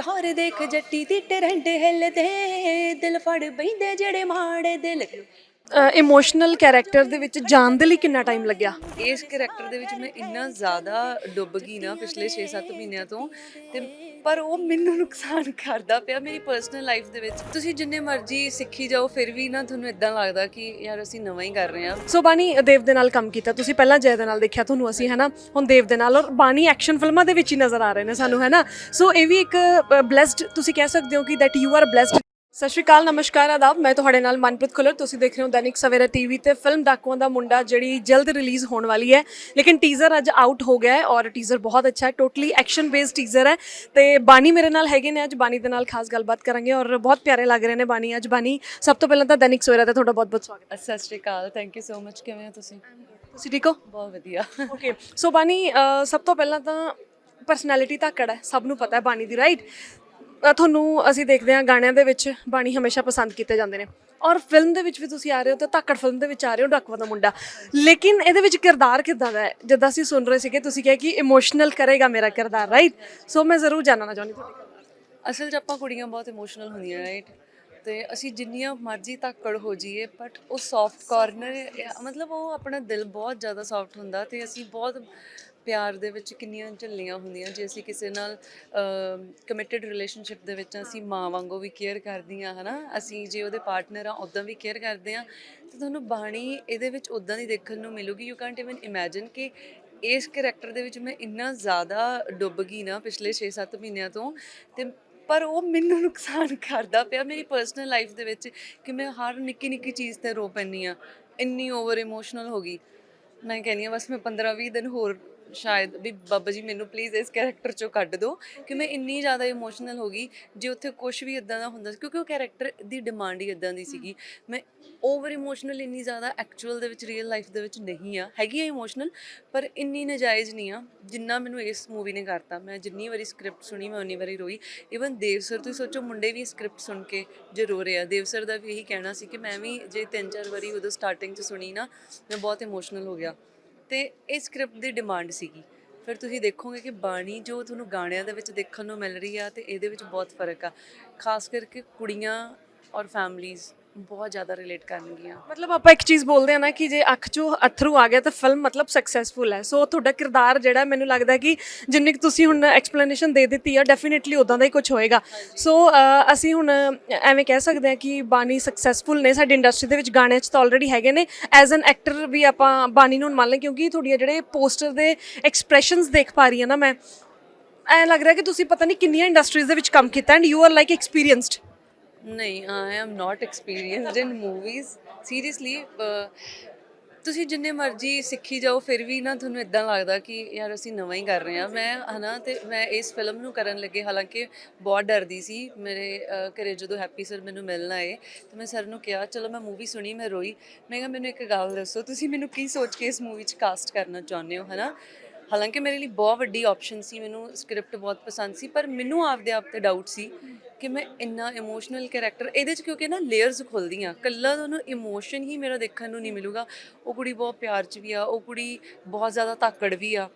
ਟੌਰ ਦੇਖ ਜੱਟੀ ਦੀ ਟਰੰਡ ਹਿੱਲਦੇ ਦਿਲ ਫੜ ਬੈਂਦੇ ਜਿਹੜੇ ਮਾੜੇ ਦਿਲ। ਇਮੋਸ਼ਨਲ ਕੈਰੈਕਟਰ ਦੇ ਵਿੱਚ ਜਾਣ ਦੇ ਲਈ ਕਿੰਨਾ ਟਾਈਮ ਲੱਗਿਆ? ਇਸ ਕੈਰੈਕਟਰ ਦੇ ਵਿੱਚ ਮੈਂ ਇੰਨਾ ਜ਼ਿਆਦਾ ਡੁੱਬ ਗਈ ਨਾ ਪਿਛਲੇ 6-7 ਮਹੀਨਿਆਂ ਤੋਂ ਤੇ ਪਰ ਉਹ ਮੈਨੂੰ ਨੁਕਸਾਨ ਕਰਦਾ ਪਿਆ ਮੇਰੀ ਪਰਸਨਲ ਲਾਈਫ ਦੇ ਵਿੱਚ। ਤੁਸੀਂ ਜਿੰਨੇ ਮਰਜ਼ੀ ਸਿੱਖੀ ਜਾਓ, ਫਿਰ ਵੀ ਨਾ ਤੁਹਾਨੂੰ ਇਦਾਂ ਲੱਗਦਾ ਕਿ ਯਾਰ ਅਸੀਂ ਨਵਾਂ ਹੀ ਕਰ ਰਹੇ ਹਾਂ। ਸੋ ਬਾਣੀ ਦੇਵ ਦੇ ਨਾਲ ਕੰਮ ਕੀਤਾ। ਤੁਸੀਂ ਪਹਿਲਾਂ ਜੈ ਦੇ ਨਾਲ ਦੇਖਿਆ ਤੁਹਾਨੂੰ ਅਸੀਂ ਹੈਨਾ ਹੁਣ ਦੇਵ ਦੇ ਨਾਲ। ਔਰ ਬਾਣੀ ਐਕਸ਼ਨ ਫਿਲਮਾਂ ਦੇ ਵਿੱਚ ਹੀ ਨਜ਼ਰ ਆ ਰਹੇ ਨੇ ਸਾਨੂੰ ਹੈਨਾ ਸੋ ਇਹ ਵੀ ਇੱਕ ਬlesed ਤੁਸੀਂ ਕਹਿ ਸਕਦੇ ਹੋ ਕਿ ਦੈਟ ਯੂ ਆਰ blessed ਸਤਿ ਸ਼੍ਰੀ ਅਕਾਲ ਨਮਸਕਾਰ ਆਦਾਬ। ਮੈਂ ਤੁਹਾਡੇ ਨਾਲ ਮਨਪ੍ਰੀਤ ਖੁੱਲਰ। ਤੁਸੀਂ ਦੇਖ ਰਹੇ ਹੋ ਦੈਨਿਕ ਸਵੇਰਾ ਟੀਵੀ ਤੇ ਫਿਲਮ ਡਾਕੂਆਂ ਦਾ ਮੁੰਡਾ ਜਿਹੜੀ ਜਲਦ ਰਿਲੀਜ਼ ਹੋਣ ਵਾਲੀ ਹੈ। ਲੇਕਿਨ ਟੀਜ਼ਰ ਅੱਜ ਆਊਟ ਹੋ ਗਿਆ ਹੈ ਔਰ ਟੀਜ਼ਰ ਬਹੁਤ ਅੱਛਾ ਹੈ। ਟੋਟਲੀ ਐਕਸ਼ਨ ਬੇਸਡ ਟੀਜ਼ਰ ਹੈ ਤੇ ਬਾਨੀ ਮੇਰੇ ਨਾਲ ਹੈਗੇ ਨੇ ਅੱਜ। ਬਾਨੀ ਦੇ ਨਾਲ ਖਾਸ ਗੱਲਬਾਤ ਕਰਾਂਗੇ ਔਰ ਬਹੁਤ ਪਿਆਰੇ ਲੱਗ ਰਹੇ ਨੇ ਬਾਨੀ ਅੱਜ। ਬਾਨੀ ਸਭ ਤੋਂ ਪਹਿਲਾਂ ਤਾਂ ਦੈਨਿਕ ਸਵੇਰਾ ਤੇ ਤੁਹਾਡਾ ਬਹੁਤ ਬਹੁਤ ਸਵਾਗਤ ਸਤਿ ਸ਼੍ਰੀ ਅਕਾਲ। ਥੈਂਕ ਯੂ ਸੋ ਮਚ ਕਿਵੇਂ ਹੋ ਤੁਸੀਂ? ਹੈ ਤੁਸੀਂ ਠੀਕ ਹੋ? ਬਹੁਤ ਵਧੀਆ। ਓਕੇ ਸੋ ਬਾਨੀ ਅਹ, ਸਭ ਤੋਂ ਪਹਿਲਾਂ ਤਾਂ ਪਰਸਨੈਲਿਟੀ ਧਾਕੜ ਹੈ। ਸਭ ਨੂੰ ਪਤਾ ਹੈ ਬਾਣੀ ਦੀ ਰਾਈਟ ਤੁਹਾਨੂੰ ਅਸੀਂ ਦੇਖਦੇ ਹਾਂ ਗਾਣਿਆਂ ਦੇ ਵਿੱਚ ਬਾਣੀ ਹਮੇਸ਼ਾ ਪਸੰਦ ਕੀਤੇ ਜਾਂਦੇ ਨੇ। ਔਰ ਫਿਲਮ ਦੇ ਵਿੱਚ ਵੀ ਤੁਸੀਂ ਆ ਰਹੇ ਹੋ ਤਾਂ ਧਾਕੜ ਫਿਲਮ ਦੇ ਵਿੱਚ ਆ ਰਹੇ ਹੋ ਡਾਕਵਾ ਦਾ ਮੁੰਡਾ। ਲੇਕਿਨ ਇਹਦੇ ਵਿੱਚ ਕਿਰਦਾਰ ਕਿੱਦਾਂ ਦਾ ਹੈ? ਜਿੱਦਾਂ ਅਸੀਂ ਸੁਣ ਰਹੇ ਸੀਗੇ, ਤੁਸੀਂ ਕਿਹਾ ਕਿ ਇਮੋਸ਼ਨਲ ਕਰੇਗਾ ਮੇਰਾ ਕਿਰਦਾਰ ਰਾਈਟ ਸੋ ਮੈਂ ਜ਼ਰੂਰ ਜਾਣਨਾ ਚਾਹੁੰਦੀ ਤੁਹਾਡੇ ਕੋਲ। ਅਸਲ 'ਚ ਆਪਾਂ ਕੁੜੀਆਂ ਬਹੁਤ ਇਮੋਸ਼ਨਲ ਹੁੰਦੀਆਂ ਰਾਈਟ ਤੇ ਅਸੀਂ ਜਿੰਨੀਆਂ ਮਰਜ਼ੀ ਧਾਕੜ ਹੋ ਜਾਈਏ ਬਟ ਉਹ ਸੌਫਟ ਕਾਰਨਰ ਮਤਲਬ ਉਹ ਆਪਣਾ ਦਿਲ ਬਹੁਤ ਜ਼ਿਆਦਾ ਸੌਫਟ ਹੁੰਦਾ ਤੇ ਅਸੀਂ ਬਹੁਤ ਪਿਆਰ ਦੇ ਵਿੱਚ ਕਿੰਨੀਆਂ ਝੱਲੀਆਂ ਹੁੰਦੀਆਂ ਜੇ ਅਸੀਂ ਕਿਸੇ ਨਾਲ ਕਮਿਟਿਡ ਰਿਲੇਸ਼ਨਸ਼ਿਪ ਦੇ ਵਿੱਚ ਅਸੀਂ ਮਾਂ ਵਾਂਗੂ ਵੀ ਕੇਅਰ ਕਰਦੀਆਂ, ਹਨਾ? ਅਸੀਂ ਜੇ ਉਹਦੇ ਪਾਰਟਨਰ ਆ ਉਦਾਂ ਵੀ ਕੇਅਰ ਕਰਦੇ ਆ। ਤੇ ਤੁਹਾਨੂੰ ਬਾਣੀ ਇਹਦੇ ਵਿੱਚ ਉਦਾਂ ਦੀ ਦੇਖਣ ਨੂੰ ਮਿਲੂਗੀ ਯੂ ਕੈਨਟ ਇਵਨ ਇਮੇਜਿਨ ਕਿ ਇਸ ਕੈਰੈਕਟਰ ਦੇ ਵਿੱਚ ਮੈਂ ਇੰਨਾ ਜ਼ਿਆਦਾ ਡੁੱਬ ਗਈ ਨਾ ਪਿਛਲੇ 6-7 ਮਹੀਨਿਆਂ ਤੋਂ। ਤੇ ਪਰ ਉਹ ਮੈਨੂੰ ਨੁਕਸਾਨ ਕਰਦਾ ਪਿਆ ਮੇਰੀ ਪਰਸਨਲ ਲਾਈਫ ਦੇ ਵਿੱਚ ਕਿ ਮੈਂ ਹਰ ਨਿੱਕੀ ਨਿੱਕੀ ਚੀਜ਼ ਤੇ ਰੋ ਪੈਂਦੀ ਆ। ਇੰਨੀ ਓਵਰ ਇਮੋਸ਼ਨਲ ਹੋ ਗਈ। ਮੈਂ ਕਹਿੰਦੀ ਆ, ਬਸ ਮੈਂ 15-20 ਦਿਨ ਹੋਰ ਸ਼ਾਇਦ ਵੀ ਬਾਬਾ ਜੀ ਮੈਨੂੰ ਪਲੀਜ਼ ਇਸ ਕੈਰੈਕਟਰ ਚੋਂ ਕੱਢ ਦਿਓ ਕਿ ਮੈਂ ਇੰਨੀ ਜ਼ਿਆਦਾ ਇਮੋਸ਼ਨਲ ਹੋ ਗਈ ਜੇ ਉੱਥੇ ਕੁਝ ਵੀ ਇਦਾਂ ਦਾ ਹੁੰਦਾ ਸੀ, ਕਿਉਂਕਿ ਉਹ ਕੈਰੈਕਟਰ ਦੀ ਡਿਮਾਂਡ ਹੀ ਇਦਾਂ ਦੀ ਸੀਗੀ। ਮੈਂ ਓਵਰ ਇਮੋਸ਼ਨਲ ਇੰਨੀ ਜ਼ਿਆਦਾ ਐਕਚੁਅਲ ਦੇ ਵਿੱਚ ਰੀਅਲ ਲਾਈਫ ਦੇ ਵਿੱਚ ਨਹੀਂ ਆ। ਹੈਗੀ ਆ ਇਮੋਸ਼ਨਲ ਪਰ ਇੰਨੀ ਨਜਾਇਜ਼ ਨਹੀਂ ਆ, ਜਿੰਨਾ ਮੈਨੂੰ ਇਸ ਮੂਵੀ ਨੇ ਕਰਤਾ। ਮੈਂ ਜਿੰਨੀ ਵਾਰੀ ਸਕ੍ਰਿਪਟ ਸੁਣੀ, ਮੈਂ ਉਨੀ ਵਾਰੀ ਰੋਈ। ਇਵਨ ਦੇਵ ਸਰ ਤੁਸੀਂ ਸੋਚੋ, ਮੁੰਡੇ ਵੀ ਸਕ੍ਰਿਪਟ ਸੁਣ ਕੇ ਜੇ ਰੋ ਰਹੇ ਆ। ਦੇਵ ਸਰ ਦਾ ਵੀ ਇਹੀ ਕਹਿਣਾ ਸੀ ਕਿ ਮੈਂ ਵੀ ਜੇ ਤਿੰਨ ਚਾਰ ਵਾਰੀ ਉਦੋਂ ਸਟਾਰਟਿੰਗ 'ਚ ਸੁਣੀ ਨਾ, ਮੈਂ ਬਹੁਤ ਇਮੋਸ਼ਨਲ ਹੋ ਗਿਆ। ਤੇ ਇਹ ਸਕ੍ਰਿਪਟ ਦੀ ਡਿਮਾਂਡ ਸੀਗੀ। ਫਿਰ ਤੁਸੀਂ ਦੇਖੋਗੇ ਕਿ ਬਾਣੀ ਜੋ ਤੁਹਾਨੂੰ ਗਾਣਿਆਂ ਦੇ ਵਿੱਚ ਦੇਖਣ ਨੂੰ ਮਿਲ ਰਹੀ ਆ ਤੇ ਇਹਦੇ ਵਿੱਚ ਬਹੁਤ ਫ਼ਰਕ ਆ। ਖਾਸ ਕਰਕੇ ਕੁੜੀਆਂ ਔਰ ਫੈਮਲੀਜ਼ ਬਹੁਤ ਜ਼ਿਆਦਾ ਰਿਲੇਟ ਕਰਨਗੀਆਂ। ਮਤਲਬ ਆਪਾਂ ਇੱਕ ਚੀਜ਼ ਬੋਲਦੇ ਆ ਨਾ ਕਿ ਜੇ ਅੱਖ 'ਚੋਂ ਅਥਰੂ ਆ ਗਿਆ ਤਾਂ ਫਿਲਮ ਮਤਲਬ ਸਕਸੈਸਫੁਲ ਹੈ। ਸੋ ਤੁਹਾਡਾ ਕਿਰਦਾਰ ਜਿਹੜਾ ਮੈਨੂੰ ਲੱਗਦਾ ਕਿ ਜਿੰਨੀ ਕੁ ਤੁਸੀਂ ਹੁਣ ਐਕਸਪਲੇਨੇਸ਼ਨ ਦੇ ਦਿੱਤੀ ਆ ਡੈਫੀਨਿਟਲੀ ਉਦਾਂ ਦਾ ਹੀ ਕੁਝ ਹੋਏਗਾ। ਸੋ ਅਸੀਂ ਹੁਣ ਐਵੇਂ ਕਹਿ ਸਕਦੇ ਹਾਂ ਕਿ ਬਾਨੀ ਸਕਸੈਸਫੁਲ ਨੇ। ਸਾਡੀ ਇੰਡਸਟਰੀ ਦੇ ਵਿੱਚ ਗਾਣਿਆਂ 'ਚ ਤਾਂ ਆਲਰੇਡੀ ਹੈਗੇ ਨੇ। ਐਜ਼ ਐਨ ਐਕਟਰ ਵੀ ਆਪਾਂ ਬਾਨੀ ਨੂੰ ਮੰਨ ਲਏ ਕਿਉਂਕਿ ਤੁਹਾਡੀਆਂ ਜਿਹੜੇ ਪੋਸਟਰ ਦੇ ਐਕਸਪ੍ਰੈਸ਼ਨਸ ਦੇਖ ਪਾ ਰਹੀ ਹਾਂ ਨਾ ਮੈਂ ਐ ਲੱਗ ਰਿਹਾ ਕਿ ਤੁਸੀਂ ਪਤਾ ਨਹੀਂ ਕਿੰਨੀਆਂ ਇੰਡਸਟਰੀਜ਼ ਦੇ ਵਿੱਚ ਕੰਮ ਕੀਤਾ and you are like experienced ਨਹੀਂ I am not experienced in movies seriously ਤੁਸੀਂ ਜਿੰਨੇ ਮਰਜ਼ੀ ਸਿੱਖੀ ਜਾਓ, ਫਿਰ ਵੀ ਨਾ ਤੁਹਾਨੂੰ ਇਦਾਂ ਲੱਗਦਾ ਕਿ ਯਾਰ ਅਸੀਂ ਨਵਾਂ ਹੀ ਕਰ ਰਹੇ ਹਾਂ। ਮੈਂ, ਹਨਾ, ਤੇ ਮੈਂ ਇਸ ਫਿਲਮ ਨੂੰ ਕਰਨ ਲੱਗੇ। ਹਾਲਾਂਕਿ ਬਹੁਤ ਡਰਦੀ ਸੀ। ਮੇਰੇ ਘਰੇ ਜਦੋਂ ਹੈਪੀ ਸਰ ਮੈਨੂੰ ਮਿਲਣ ਆਏ, ਤੇ ਮੈਂ ਸਰ ਨੂੰ ਕਿਹਾ, ਚਲੋ, ਮੈਂ ਮੂਵੀ ਸੁਣੀ, ਮੈਂ ਰੋਈ। ਮੈਂ ਕਿਹਾ, ਮੈਨੂੰ ਇੱਕ ਗੱਲ ਦੱਸੋ, ਤੁਸੀਂ ਮੈਨੂੰ ਕੀ ਸੋਚ ਕੇ ਇਸ ਮੂਵੀ 'ਚ ਕਾਸਟ ਕਰਨਾ ਚਾਹੁੰਦੇ ਹੋ? ਹਨਾ? ਹਾਲਾਂਕਿ ਮੇਰੇ ਲਈ ਬਹੁਤ ਵੱਡੀ ਆਪਸ਼ਨ ਸੀ। ਮੈਨੂੰ ਸਕ੍ਰਿਪਟ ਬਹੁਤ ਪਸੰਦ ਸੀ, ਪਰ ਮੈਨੂੰ ਆਪਦੇ ਆਪ ਤੇ ਡਾਊਟ ਸੀ ਕਿ ਮੈਂ ਇੰਨਾ ਇਮੋਸ਼ਨਲ ਕੈਰੈਕਟਰ ਇਹਦੇ ਚ ਕਿਉਂਕਿ ਨਾ ਲੇਅਰਸ ਖੁੱਲਦੀਆਂ ਕੱਲਾ ਤੁਹਾਨੂੰ ਇਮੋਸ਼ਨ ਹੀ ਮੇਰਾ ਦੇਖਣ ਨੂੰ ਨਹੀਂ ਮਿਲੂਗਾ। ਉਹ ਕੁੜੀ ਬਹੁਤ ਪਿਆਰ ਚ ਵੀ ਆ ਉਹ ਕੁੜੀ ਬਹੁਤ ਜ਼ਿਆਦਾ ਧਾਕੜ ਵੀ ਆ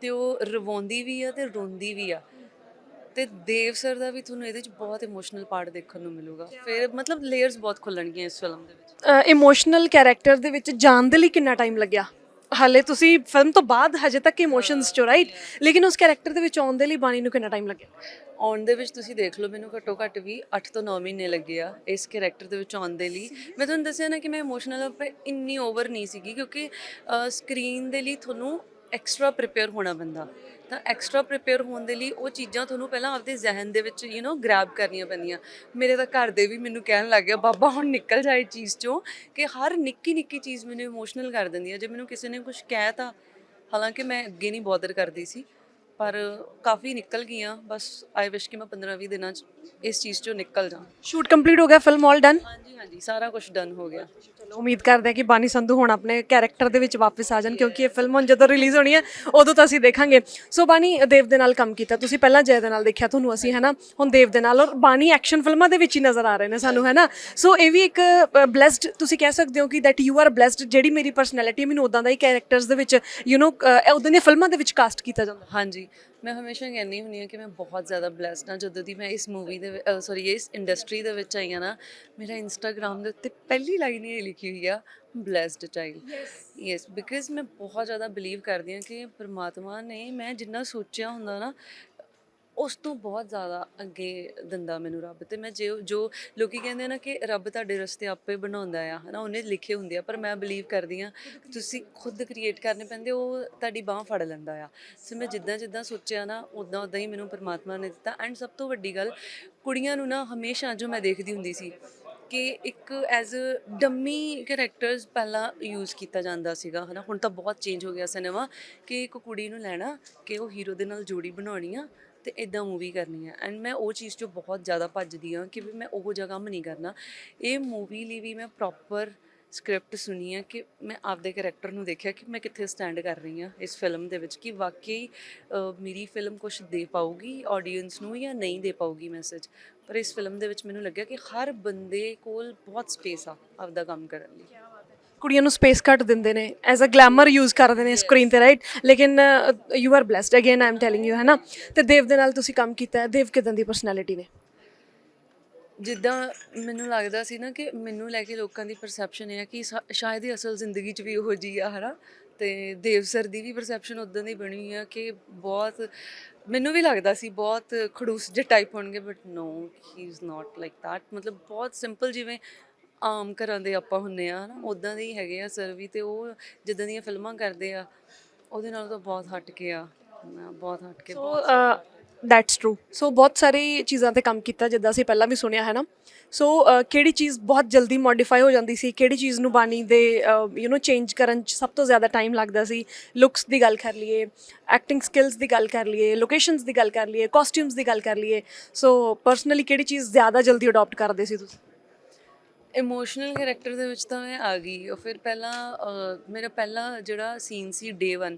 ਤੇ ਉਹ ਰਵਾਉਂਦੀ ਵੀ ਆ ਤੇ ਰੋਂਦੀ ਵੀ ਆ। ਤੇ ਦੇਵ ਸਰ ਦਾ ਵੀ ਤੁਹਾਨੂੰ ਇਹਦੇ ਚ ਬਹੁਤ ਇਮੋਸ਼ਨਲ ਪਾਰਟ ਦੇਖਣ ਨੂੰ ਮਿਲੂਗਾ। ਫਿਰ ਮਤਲਬ ਲੇਅਰਸ ਬਹੁਤ ਖੁੱਲਣਗੀਆਂ ਇਸ ਫਿਲਮ ਦੇ ਵਿੱਚ। ਇਮੋਸ਼ਨਲ ਕੈਰੈਕਟਰ ਦੇ ਵਿੱਚ ਜਾਣ ਦੇ ਲਈ ਕਿੰਨਾ ਟਾਈਮ ਲੱਗਿਆ? ਹਾਲੇ ਤੁਸੀਂ ਫਿਲਮ ਤੋਂ ਬਾਅਦ ਹਜੇ ਤੱਕ ਇਮੋਸ਼ਨਸ ਚੋ ਰਾਈਟ ਲੇਕਿਨ ਉਸ ਕੈਰੈਕਟਰ ਦੇ ਵਿੱਚ ਆਉਣ ਦੇ ਲਈ ਬਾਣੀ ਨੂੰ ਕਿੰਨਾ ਟਾਈਮ ਲੱਗਿਆ? ਆਉਣ ਦੇ ਵਿੱਚ ਤੁਸੀਂ ਦੇਖ ਲਓ, ਮੈਨੂੰ ਘੱਟੋ ਘੱਟ ਵੀ 8 ਤੋਂ 9 ਮਹੀਨੇ ਲੱਗੇ ਆ ਇਸ ਕੈਰੈਕਟਰ ਦੇ ਵਿੱਚ ਆਉਣ ਦੇ ਲਈ। ਮੈਂ ਤੁਹਾਨੂੰ ਦੱਸਿਆ ਨਾ ਕਿ ਮੈਂ ਇਮੋਸ਼ਨਲ ਪਰ ਇੰਨੀ ਓਵਰ ਨਹੀਂ ਸੀਗੀ ਕਿਉਂਕਿ ਸਕਰੀਨ ਦੇ ਲਈ ਤੁਹਾਨੂੰ ਐਕਸਟਰਾ ਪ੍ਰਿਪੇਅਰ ਹੋਣਾ ਪੈਂਦਾ। ਤਾਂ ਐਕਸਟਰਾ ਪ੍ਰਿਪੇਅਰ ਹੋਣ ਦੇ ਲਈ ਉਹ ਚੀਜ਼ਾਂ ਤੁਹਾਨੂੰ ਪਹਿਲਾਂ ਆਪਦੇ ਜ਼ਿਹਨ ਦੇ ਵਿੱਚ ਯੂ نو ਗ੍ਰੈਬ ਕਰਨੀਆਂ ਪੈਂਦੀਆਂ। ਮੇਰੇ ਤਾਂ ਘਰ ਦੇ ਵੀ ਮੈਨੂੰ ਕਹਿਣ ਲੱਗ ਗਿਆ ਬਾਬਾ, ਹੁਣ ਨਿਕਲ ਜਾਏ ਚੀਜ਼ ਚੋਂ। ਕਿ ਹਰ ਨਿੱਕੀ ਨਿੱਕੀ ਚੀਜ਼ ਮੈਨੂੰ ਇਮੋਸ਼ਨਲ ਕਰ ਦਿੰਦੀ ਹੈ ਜੇ ਮੈਨੂੰ ਕਿਸੇ ਨੇ ਕੁਝ ਕਹਿ ਤਾ ਹਾਲਾਂਕਿ ਮੈਂ ਅੱਗੇ ਨਹੀਂ ਬੋਦਰ ਕਰਦੀ ਸੀ ਪਰ ਕਾਫੀ ਨਿਕਲ ਗਈਆਂ। ਬਸ ਆਈ ਵਿਸ਼ ਕਿ ਮੈਂ 15-20 ਦਿਨਾਂ ਚ ਇਸ ਚੀਜ਼ ਚੋਂ ਨਿਕਲ ਜਾ ਸ਼ੂਟ ਕੰਪਲੀਟ ਹੋ ਗਿਆ ਫਿਲਮ ਆਲ ਡਨ ਹਾਂਜੀ ਹਾਂਜੀ ਸਾਰਾ ਕੁਝ ਡਨ ਹੋ ਗਿਆ। ਉਮੀਦ ਕਰਦੇ ਹਾਂ ਕਿ ਬਾਨੀ ਸੰਧੂ ਹੁਣ ਆਪਣੇ ਕੈਰੈਕਟਰ ਦੇ ਵਿੱਚ ਵਾਪਸ ਆ ਜਾਣ, ਕਿਉਂਕਿ ਇਹ ਫਿਲਮ ਹੁਣ ਜਦੋਂ ਰਿਲੀਜ਼ ਹੋਣੀ ਹੈ, ਉਦੋਂ ਤਾਂ ਅਸੀਂ ਦੇਖਾਂਗੇ। ਸੋ ਬਾਨੀ, ਦੇਵ ਦੇ ਨਾਲ ਕੰਮ ਕੀਤਾ। ਤੁਸੀਂ ਪਹਿਲਾਂ ਜੈ ਦੇ ਨਾਲ ਦੇਖਿਆ ਤੁਹਾਨੂੰ ਅਸੀਂ, ਹੈਨਾ? ਹੁਣ ਦੇਵ ਦੇ ਨਾਲ, ਔਰ ਬਾਨੀ ਐਕਸ਼ਨ ਫਿਲਮਾਂ ਦੇ ਵਿੱਚ ਹੀ ਨਜ਼ਰ ਆ ਰਹੇ ਨੇ ਸਾਨੂੰ, ਹੈਨਾ? ਸੋ ਇਹ ਵੀ ਇੱਕ ਬlesed ਤੁਸੀਂ ਕਹਿ ਸਕਦੇ ਹੋ ਕਿ ਦੈਟ ਯੂ ਆਰ blessed, ਜਿਹੜੀ ਮੇਰੀ ਪਰਸਨੈਲਿਟੀ ਮੈਨੂੰ ਉਦਾਂ ਦਾ ਹੀ ਕੈਰੈਕਟਰਸ ਦੇ ਵਿੱਚ ਯੂ نو ਉਦਾਂ ਦੀਆਂ ਫਿਲਮਾਂ ਦੇ ਵਿੱਚ ਕਾਸਟ ਕੀਤਾ ਜਾਂਦਾ। ਹਾਂਜੀ। ਮੈਂ ਹਮੇਸ਼ਾ ਕਹਿੰਦੀ ਹੁੰਦੀ ਹਾਂ ਕਿ ਮੈਂ ਬਹੁਤ ਜ਼ਿਆਦਾ ਬlesed ਹਾਂ ਜਦੋਂ ਦੀ ਮੈਂ ਇਸ ਮੂਵੀ ਦੇ ਸੌਰੀ ਇਸ ਇੰਡਸਟਰੀ ਦੇ ਵਿੱਚ ਆਈ ਹਾਂ ਨਾ ਮੇਰਾ ਇੰਸਟਾਗ੍ਰam ਦੇ ਉੱਤੇ ਪਹਿਲੀ ਲਾਈਨ ਇਹ ਲਿਖੀ ਹੋਈ ਆ ਬlesed ਚਾਈਲਡ ਯੈਸ ਬਿਕਾਜ਼ ਮੈਂ ਬਹੁਤ ਜ਼ਿਆਦਾ ਬਲੀਵ ਕਰਦੀ ਹਾਂ ਕਿ ਪ੍ਰਮਾਤਮਾ ਨੇ ਮੈਂ ਜਿੰਨਾ ਸੋਚਿਆ ਹੁੰਦਾ ਨਾ ਉਸ ਤੋਂ ਬਹੁਤ ਜ਼ਿਆਦਾ ਅੱਗੇ ਦਿੰਦਾ ਮੈਨੂੰ ਰੱਬ ਤੇ ਮੈਂ ਜੇ ਜੋ ਲੋਕੀ ਕਹਿੰਦੇ ਨਾ ਕਿ ਰੱਬ ਤੁਹਾਡੇ ਰਸਤੇ ਆਪੇ ਬਣਾਉਂਦਾ ਆ, ਹਨਾ, ਉਹਨੇ ਲਿਖੇ ਹੁੰਦੇ ਆ, ਪਰ ਮੈਂ ਬਲੀਵ ਕਰਦੀ ਆ ਤੁਸੀਂ ਖੁਦ ਕ੍ਰੀਏਟ ਕਰਨੇ ਪੈਂਦੇ, ਉਹ ਤੁਹਾਡੀ ਬਾਹ ਫੜ ਲੈਂਦਾ ਆ। ਸੋ ਮੈਂ ਜਿੱਦਾਂ ਜਿੱਦਾਂ ਸੋਚਿਆ ਨਾ ਉਦਾਂ ਉਦਾਂ ਹੀ ਮੈਨੂੰ ਪਰਮਾਤਮਾ ਨੇ ਦਿੱਤਾ। ਐਂਡ ਸਭ ਤੋਂ ਵੱਡੀ ਗੱਲ, ਕੁੜੀਆਂ ਨੂੰ ਨਾ ਹਮੇਸ਼ਾ ਜੋ ਮੈਂ ਦੇਖਦੀ ਹੁੰਦੀ ਸੀ ਕਿ ਇੱਕ ਐਜ਼ ਅ ਡੰਮੀ ਕੈਰੈਕਟਰਸ ਪਹਿਲਾਂ ਯੂਜ਼ ਕੀਤਾ ਜਾਂਦਾ ਸੀਗਾ, ਹਨਾ, ਹੁਣ ਤਾਂ ਬਹੁਤ ਚੇਂਜ ਹੋ ਗਿਆ ਸਿਨੇਮਾ ਕਿ ਇੱਕ ਕੁੜੀ ਨੂੰ ਲੈਣਾ ਕਿ ਉਹ ਹੀਰੋ ਦੇ ਨਾਲ ਜੋੜੀ ਬਣਾਉਣੀ ਆ ਤੇ ਇਦਾਂ ਮੂਵੀ ਕਰਨੀ ਹੈ ਐਂਡ ਮੈਂ ਉਹ ਚੀਜ਼ 'ਚੋਂ ਬਹੁਤ ਜ਼ਿਆਦਾ ਭੱਜਦੀ ਹਾਂ ਕਿ ਵੀ ਮੈਂ ਉਹੋ ਜਿਹਾ ਕੰਮ ਨਹੀਂ ਕਰਨਾ। ਇਹ ਮੂਵੀ ਲਈ ਵੀ ਮੈਂ ਪ੍ਰੋਪਰ ਸਕ੍ਰਿਪਟ ਸੁਣੀ ਹੈ ਕਿ ਮੈਂ ਆਪਦੇ ਕੈਰੈਕਟਰ ਨੂੰ ਦੇਖਿਆ ਕਿ ਮੈਂ ਕਿੱਥੇ ਸਟੈਂਡ ਕਰ ਰਹੀ ਹਾਂ ਇਸ ਫਿਲਮ ਦੇ ਵਿੱਚ ਕਿ ਵਾਕਈ ਮੇਰੀ ਫਿਲਮ ਕੁਝ ਦੇ ਪਾਊਗੀ ਆਡੀਅנס ਨੂੰ ਜਾਂ ਨਹੀਂ ਦੇ ਪਾਊਗੀ ਮੈਸੇਜ ਪਰ ਇਸ ਫਿਲਮ ਦੇ ਵਿੱਚ ਮੈਨੂੰ ਲੱਗਿਆ ਕਿ ਹਰ ਬੰਦੇ ਕੋਲ ਬਹੁਤ ਸਪੇਸ ਆ ਆਪਦਾ ਕੰਮ ਕਰਨ ਲਈ। ਕੁੜੀਆਂ ਨੂੰ ਸਪੇਸ ਘੱਟ ਦਿੰਦੇ ਨੇ ਐਜ਼ ਅ ਗਲੈਮਰ ਯੂਜ਼ ਕਰਦੇ ਨੇ ਸਕਰੀਨ ਤੇ ਰਾਈਟ ਲੇਕਿਨ you are blessed again I am telling you ਹੈ ਨਾ ਤੇ ਦੇਵ ਦੇ ਨਾਲ ਤੁਸੀਂ ਕੰਮ ਕੀਤਾ ਹੈ। ਦੇਵ ਕਿਦਾਂ ਦੀ ਪਰਸਨੈਲਿਟੀ ਨੇ? ਜਿੱਦਾਂ ਮੈਨੂੰ ਲੱਗਦਾ ਸੀ ਨਾ ਕਿ ਮੈਨੂੰ ਲੈ ਕੇ ਲੋਕਾਂ ਦੀ ਪਰਸੈਪਸ਼ਨ ਇਹ ਹੈ ਕਿ ਸ਼ਾ- ਸ਼ਾਇਦ ਹੀ ਅਸਲ ਜ਼ਿੰਦਗੀ 'ਚ ਵੀ ਉਹੋ ਜੀ ਆ, ਹਨਾ? ਤੇ ਦੇਵ ਸਰ ਦੀ ਵੀ ਪਰਸੈਪਸ਼ਨ ਉਦਾਂ ਦੀ ਬਣੀ ਆ ਕਿ ਬਹੁਤ, ਮੈਨੂੰ ਵੀ ਲੱਗਦਾ ਸੀ ਬਹੁਤ ਖੜੂਸ ਜਿਹੇ ਟਾਈਪ ਹੋਣਗੇ but no he is not like that. ਮਤਲਬ ਬਹੁਤ ਸਿੰਪਲ ਜਿਵੇਂ ਆਮ ਘਰਾਂ ਦੇ ਆਪਾਂ ਹੁੰਨੇ ਆ ਹਨਾ ਉਦਾਂ ਦੇ ਹੀ ਹੈਗੇ ਆ ਸਰ ਵੀ ਤੇ ਉਹ ਜਿੱਦਾਂ ਦੀਆਂ ਫਿਲਮਾਂ ਕਰਦੇ ਆ ਉਹਦੇ ਨਾਲ ਤਾਂ ਬਹੁਤ ਹਟ ਕੇ ਆ ਬਹੁਤ ਹਟ ਕੇ ਸੋ ਦੈਟਸ ਟਰੂ ਸੋ ਬਹੁਤ ਸਾਰੀ ਚੀਜ਼ਾਂ ਤੇ ਕੰਮ ਕੀਤਾ ਜਿੱਦਾਂ ਅਸੀਂ ਪਹਿਲਾਂ ਵੀ ਸੁਣਿਆ ਹੈ ਨਾ ਸੋ ਕਿਹੜੀ ਚੀਜ਼ ਬਹੁਤ ਜਲਦੀ ਮੋਡੀਫਾਈ ਹੋ ਜਾਂਦੀ ਸੀ? ਕਿਹੜੀ ਚੀਜ਼ ਨੂੰ ਬਾਣੀ ਦੇ ਯੂ نو ਚੇਂਜ ਕਰਨ ਚ ਸਭ ਤੋਂ ਜ਼ਿਆਦਾ ਟਾਈਮ ਲੱਗਦਾ ਸੀ? ਲੁੱਕਸ ਦੀ ਗੱਲ ਕਰ ਲਈਏ ਐਕਟਿੰਗ ਸਕਿੱਲਸ ਦੀ ਗੱਲ ਕਰ ਲਈਏ ਲੋਕੇਸ਼ਨਸ ਦੀ ਗੱਲ ਕਰ ਲਈਏ ਕਾਸਟਿਊਮਸ ਦੀ ਗੱਲ ਕਰ ਲਈਏ। ਸੋ ਪਰਸਨਲੀ ਕਿਹੜੀ ਚੀਜ਼ ਜ਼ਿਆਦਾ ਜਲਦੀ ਅਡਾਪਟ ਕਰਦੇ ਸੀ ਤੁਸੀਂ? ਇਮੋਸ਼ਨਲ ਕੈਰੈਕਟਰ ਦੇ ਵਿੱਚ ਤਾਂ ਮੈਂ ਆ ਗਈ। ਉਹ ਫਿਰ ਪਹਿਲਾਂ ਮੇਰਾ ਪਹਿਲਾ ਜਿਹੜਾ ਸੀਨ ਸੀ ਡੇ 1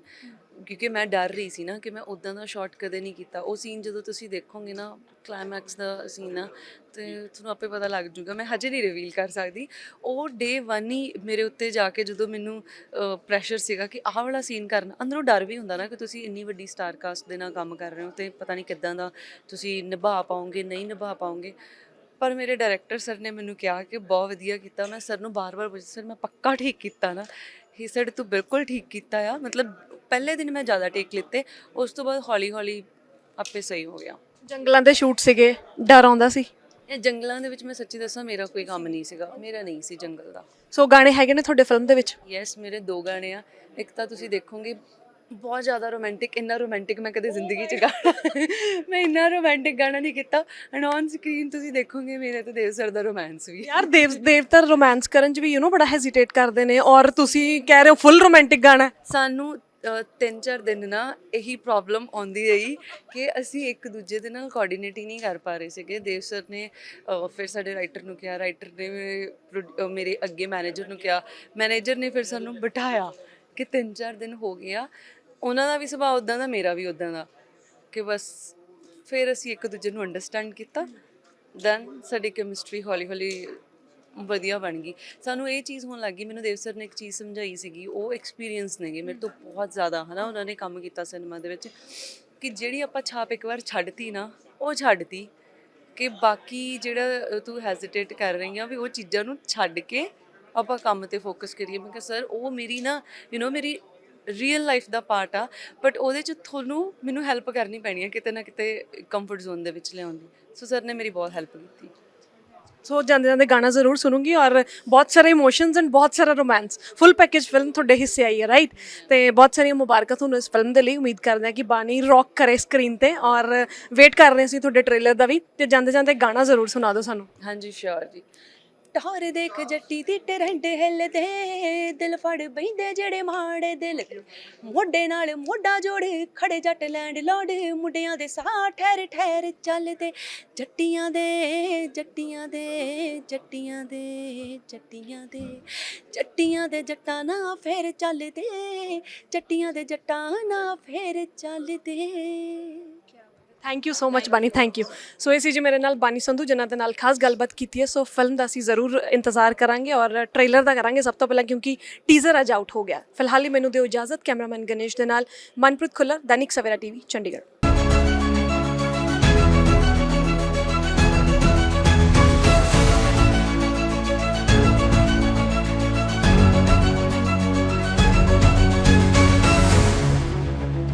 ਕਿਉਂਕਿ ਮੈਂ ਡਰ ਰਹੀ ਸੀ ਨਾ ਕਿ ਮੈਂ ਉਦਾਂ ਦਾ ਸ਼ਾਟ ਕਦੇ ਨਹੀਂ ਕੀਤਾ। ਉਹ ਸੀਨ ਜਦੋਂ ਤੁਸੀਂ ਦੇਖੋਗੇ ਨਾ ਕਲਾਈਮੈਕਸ ਦਾ ਸੀਨ ਆ, ਤੇ ਤੁਹਾਨੂੰ ਆਪੇ ਪਤਾ ਲੱਗ ਜੂਗਾ, ਮੈਂ ਹਜੇ ਨਹੀਂ ਰਿਵੀਲ ਕਰ ਸਕਦੀ। ਉਹ ਡੇ 1 ਹੀ ਮੇਰੇ ਉੱਤੇ ਜਾ ਕੇ ਜਦੋਂ ਮੈਨੂੰ ਪ੍ਰੈਸ਼ਰ ਸੀਗਾ ਕਿ ਆਹ ਵਾਲਾ ਸੀਨ ਕਰਨਾ, ਅੰਦਰੋਂ ਡਰ ਵੀ ਹੁੰਦਾ ਨਾ ਕਿ ਤੁਸੀਂ ਇੰਨੀ ਵੱਡੀ ਸਟਾਰ ਕਾਸਟ ਦੇ ਨਾਲ ਕੰਮ ਕਰ ਰਹੇ ਹੋ ਤੇ ਪਤਾ ਨਹੀਂ ਕਿੱਦਾਂ ਦਾ ਤੁਸੀਂ ਨਿਭਾ ਪਾਓਗੇ, ਨਹੀਂ ਨਿਭਾ ਪਾਓਗੇ। ਪਰ ਮੇਰੇ ਡਾਇਰੈਕਟਰ ਸਰ ਨੇ ਮੈਨੂੰ ਕਿਹਾ ਕਿ ਬਹੁਤ ਵਧੀਆ ਕੀਤਾ ਮੈਂ ਸਰ ਨੂੰ ਬਾਰ-ਬਾਰ ਪੁੱਛਿਆ ਸਰ ਮੈਂ ਪੱਕਾ ਠੀਕ ਕੀਤਾ ਨਾ? ਹੀ ਸੈਡ ਤੂੰ ਬਿਲਕੁਲ ਠੀਕ ਕੀਤਾ ਆ। ਮਤਲਬ ਪਹਿਲੇ ਦਿਨ ਮੈਂ ਜ਼ਿਆਦਾ ਟੇਕ ਲਿੱਤੇ ਉਸ ਤੋਂ ਬਾਅਦ ਹੌਲੀ-ਹੌਲੀ ਆਪੇ ਸਹੀ ਹੋ ਗਿਆ। ਜੰਗਲਾਂ ਦੇ ਸ਼ੂਟ ਸੀਗੇ ਡਰ ਆਉਂਦਾ ਸੀ? ਇਹ ਜੰਗਲਾਂ ਦੇ ਵਿੱਚ ਮੈਂ ਸੱਚੀ ਦੱਸਾਂ ਮੇਰਾ ਕੋਈ ਕੰਮ ਨਹੀਂ ਸੀਗਾ ਮੇਰਾ ਨਹੀਂ ਸੀ ਜੰਗਲ ਦਾ। ਸੋ ਗਾਣੇ ਹੈਗੇ ਨੇ ਤੁਹਾਡੇ ਫਿਲਮ ਦੇ ਵਿੱਚ? ਯੈਸ ਮੇਰੇ ਦੋ ਗਾਣੇ ਆ। ਇੱਕ ਤਾਂ ਤੁਸੀਂ ਦੇਖੋਗੇ ਬਹੁਤ ਜ਼ਿਆਦਾ ਰੋਮਾਂਟਿਕ ਇੰਨਾ ਰੋਮਾਂਟਿਕ ਮੈਂ ਕਦੇ ਜ਼ਿੰਦਗੀ 'ਚ ਗਾਣਾ ਮੈਂ ਇੰਨਾ ਰੋਮਾਂਟਿਕ ਗਾਣਾ ਨਹੀਂ ਕੀਤਾ। ਐਂਡ ਔਨ ਸਕਰੀਨ ਤੁਸੀਂ ਦੇਖੋਗੇ ਮੇਰੇ ਤੇ ਦੇਵ ਸਰ ਦਾ ਰੋਮਾਂਸ ਵੀ। ਯਾਰ ਦੇਵ ਦੇਵਤਰ ਰੋਮਾਂਸ ਕਰਨ ਚ ਵੀ ਯੂ نو ਬੜਾ ਹੈਜ਼ਿਟੇਟ ਕਰਦੇ ਨੇ। ਔਰ ਤੁਸੀਂ ਕਹਿ ਰਹੇ ਹੋ ਫੁੱਲ ਰੋਮਾਂਟਿਕ ਗਾਣਾ। ਸਾਨੂੰ ਤਿੰਨ ਚਾਰ ਦਿਨ ਨਾ ਇਹੀ ਪ੍ਰੋਬਲਮ ਆਉਂਦੀ ਰਹੀ ਕਿ ਅਸੀਂ ਇੱਕ ਦੂਜੇ ਦੇ ਨਾਲ ਕੋਆਰਡੀਨੇਟ ਹੀ ਨਹੀਂ ਕਰ ਪਾ ਰਹੇ ਸੀਗੇ। ਦੇਵ ਸਰ ਨੇ ਫਿਰ ਸਾਡੇ ਰਾਈਟਰ ਨੂੰ ਕਿਹਾ ਰਾਈਟਰ ਨੇ ਮੇਰੇ ਅੱਗੇ ਮੈਨੇਜਰ ਨੂੰ ਕਿਹਾ। ਮੈਨੇਜਰ ਨੇ ਫਿਰ ਸਾਨੂੰ ਬਿਠਾਇਆ ਕਿ ਤਿੰਨ ਚਾਰ ਦਿਨ ਹੋ ਗਿਆ ਉਹਨਾਂ ਦਾ ਵੀ ਸੁਭਾਅ ਉਦਾਂ ਦਾ, ਮੇਰਾ ਵੀ ਉਦਾਂ ਦਾ। ਕਿ ਬਸ ਫਿਰ ਅਸੀਂ ਇੱਕ ਦੂਜੇ ਨੂੰ ਅੰਡਰਸਟੈਂਡ ਕੀਤਾ। ਦੈਨ ਸਾਡੀ ਕੈਮਿਸਟਰੀ ਹੌਲੀ ਹੌਲੀ ਵਧੀਆ ਬਣ ਗਈ। ਸਾਨੂੰ ਇਹ ਚੀਜ਼ ਹੋਣ ਲੱਗੀ ਮੈਨੂੰ ਦੇਵ ਸਰ ਨੇ ਇੱਕ ਚੀਜ਼ ਸਮਝਾਈ ਸੀਗੀ, ਉਹ ਐਕਸਪੀਰੀਅੰਸ ਨੇਗੇ ਮੇਰੇ ਤੋਂ ਬਹੁਤ ਜ਼ਿਆਦਾ, ਹਨਾ, ਉਹਨਾਂ ਨੇ ਕੰਮ ਕੀਤਾ ਸਿਨੇਮਾ ਦੇ ਵਿੱਚ। ਕਿ ਜਿਹੜੀ ਆਪਾਂ ਛਾਪ ਇੱਕ ਵਾਰ ਛੱਡਤੀ ਨਾ, ਉਹ ਛੱਡਤੀ। ਕਿ ਬਾਕੀ ਜਿਹੜਾ ਤੂੰ ਹੈਜ਼ਿਟੇਟ ਕਰ ਰਹੀ ਆ ਵੀ ਉਹ ਚੀਜ਼ਾਂ ਨੂੰ ਛੱਡ ਕੇ ਆਪਾਂ ਕੰਮ ਤੇ ਫੋਕਸ ਕਰੀਏ। ਮੈਂ ਕਿਹਾ ਸਰ ਉਹ ਮੇਰੀ ਨਾ ਯੂ نو ਮੇਰੀ ਰੀਅਲ ਲਾਈਫ ਦਾ ਪਾਰਟ ਆ ਬਟ ਉਹਦੇ ਚ ਤੁਹਾਨੂੰ ਮੈਨੂੰ ਹੈਲਪ ਕਰਨੀ ਪੈਣੀ ਹੈ ਕਿਤੇ ਨਾ ਕਿਤੇ ਕੰਫਰਟ ਜ਼ੋਨ ਦੇ ਵਿੱਚ ਲਿਆਉਣ ਦੀ। ਸੋ ਸਰ ਨੇ ਮੇਰੀ ਬਹੁਤ ਹੈਲਪ ਕੀਤੀ। ਸੋ ਜਾਂਦੇ ਜਾਂਦੇ ਗਾਣਾ ਜ਼ਰੂਰ ਸੁਣੂੰਗੀ ਔਰ ਬਹੁਤ ਸਾਰੇ ਇਮੋਸ਼ਨਸ ਐਂਡ ਬਹੁਤ ਸਾਰਾ ਰੋਮਾਂਸ ਫੁੱਲ ਪੈਕੇਜ ਫਿਲਮ ਤੁਹਾਡੇ ਹਿੱਸੇ ਆਈ ਹੈ ਰਾਈਟ ਤੇ ਬਹੁਤ ਸਾਰੀਆਂ ਮੁਬਾਰਕਾਂ ਤੁਹਾਨੂੰ ਇਸ ਫਿਲਮ ਦੇ ਲਈ। ਉਮੀਦ ਕਰਦੇ ਹਾਂ ਕਿ ਬਾਨੀ ਰੌਕ ਕਰੇ ਸਕਰੀਨ ਤੇ ਔਰ ਵੇਟ ਕਰ ਰਹੇ ਸੀ ਤੁਹਾਡੇ ਟ੍ਰੇਲਰ ਦਾ ਵੀ। ਤੇ ਜਾਂਦੇ ਜਾਂਦੇ ਗਾਣਾ ਜ਼ਰੂਰ ਸੁਣਾ ਦਿਓ ਸਾਨੂੰ। ਹਾਂਜੀ ਸ਼ੋਰ ਜੀ। ਟੌਰ ਦੇਖ ਜੱਟੀ ਦੀ ਟਰੰਡ ਹਿੱਲਦੇ ਦਿਲ ਫੜ ਬੈਂਦੇ ਜਿਹੜੇ ਮਾੜੇ ਦਿਲ। ਮੋਢੇ ਨਾਲ ਮੋਢਾ ਜੋੜੇ ਖੜੇ ਜੱਟ ਲੈਂਡ ਲੋੜ। ਮੁੰਡਿਆਂ ਦੇ ਸਾਹ ਠਹਿਰ ਠਹਿਰ ਚੱਲਦੇ, ਜੱਟੀਆਂ ਦੇ ਜੱਟੀਆਂ ਦੇ ਜੱਟੀਆਂ ਦੇ ਜੱਟੀਆਂ ਦੇ। ਜੱਟੀਆਂ ਦੇ ਜੱਟਾਂ ਨਾ ਫੇਰ ਚੱਲਦੇ, ਜੱਟੀਆਂ ਦੇ ਜੱਟਾਂ ਨਾ ਫੇਰ ਚੱਲਦੇ। Thank you so much Bani thank you so ਇਹ ਸੀ ਜੀ ਮੇਰੇ ਨਾਲ ਬਾਨੀ ਸੰਧੂ ਜਿਨ੍ਹਾਂ ਦੇ ਨਾਲ ਖਾਸ ਗੱਲਬਾਤ ਕੀਤੀ ਹੈ ਸੋ ਫਿਲਮ ਦਾ ਅਸੀਂ ਜ਼ਰੂਰ ਇੰਤਜ਼ਾਰ ਕਰਾਂਗੇ ਔਰ ਟ੍ਰੇਲਰ ਦਾ ਕਰਾਂਗੇ ਸਭ ਤੋਂ ਪਹਿਲਾਂ ਕਿਉਂਕਿ ਟੀਜ਼ਰ ਅੱਜ ਆਊਟ ਹੋ ਗਿਆ। ਫਿਲਹਾਲ ਹੀ ਮੈਨੂੰ ਦਿਓ ਇਜਾਜ਼ਤ ਕੈਮਰਾਮੈਨ ਗਣੇਸ਼ ਦੇ ਨਾਲ ਮਨਪ੍ਰੀਤ ਖੁੱਲਰ ਦੈਨਿਕ ਸਵੇਰਾ ਟੀਵੀ ਚੰਡੀਗੜ੍ਹ।